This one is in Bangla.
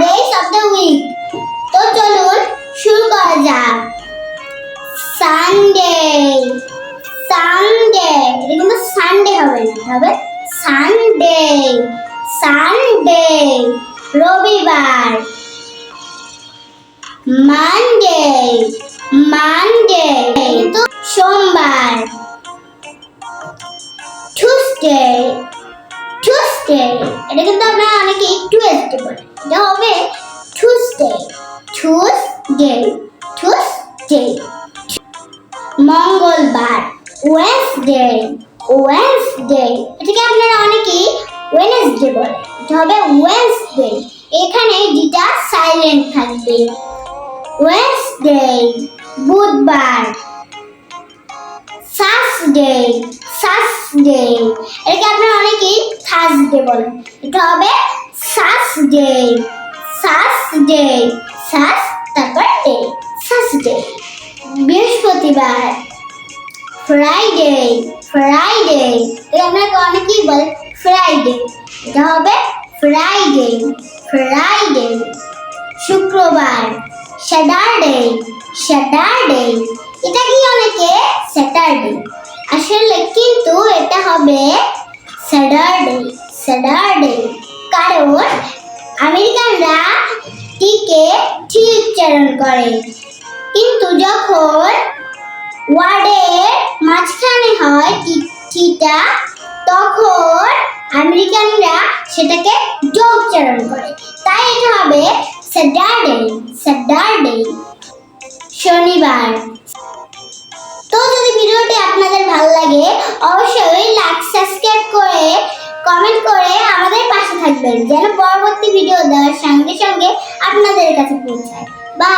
দ্য উইক তো চলুন শুরু করা যাক। সানডে সানডে এটা কিন্তু সানডে হবে না হবে? সানডে সানডে রবিবার। মানডে মানডে কিন্তু সোমবার। টুসডে টুসডে এটা কিন্তু আপনারা অনেকে টুয়েসডে বলে। এটা হবে টুসডে টুসডে টুসডে মঙ্গলবার। ওয়েনসডে ওয়েনসডে এটাকে আপনারা অনেকেই ওয়েনসডে বলে। এটা হবে ওয়েনসডে এখানে ডিটা সাইলেন্ট থাকবে। ওয়েনসডে বুধবার। সাসডে সাসডে থার্সডে বলেন। এটা হবে সাসডে সাসডে সাস তারপর ডে সাসডে বৃহস্পতিবার ফ্রাইডে ফ্রাইডে এটা আপনাকে অনেকেই বলে ফ্রাইডে এটা হবে ফ্রাইডে ফ্রাইডে শুক্রবার স্যাটারডে স্যাটারডে এটা কি অনেকে? স্যাটারডে আসলে কিন্তু এটা হবে স্যাটারডে স্যাটারডে কারণ আমেরিকানরা টিকে ঠিক উচ্চারণ করে। কিন্তু যখন ওয়ার্ডের মাঝখানে হয় টি- টিটা তখন আমেরিকানরা সেটাকে ড উচ্চারণ করে। তাই এটা হবে স্যাটারডে স্যাটারডে শনিবার। তো যদি ভিডিওটি আপনাদের করে আমাদের পাশে থাকবেন যেন পরবর্তী ভিডিও দেওয়ার সঙ্গে সঙ্গে আপনাদের কাছে পৌঁছায়। বা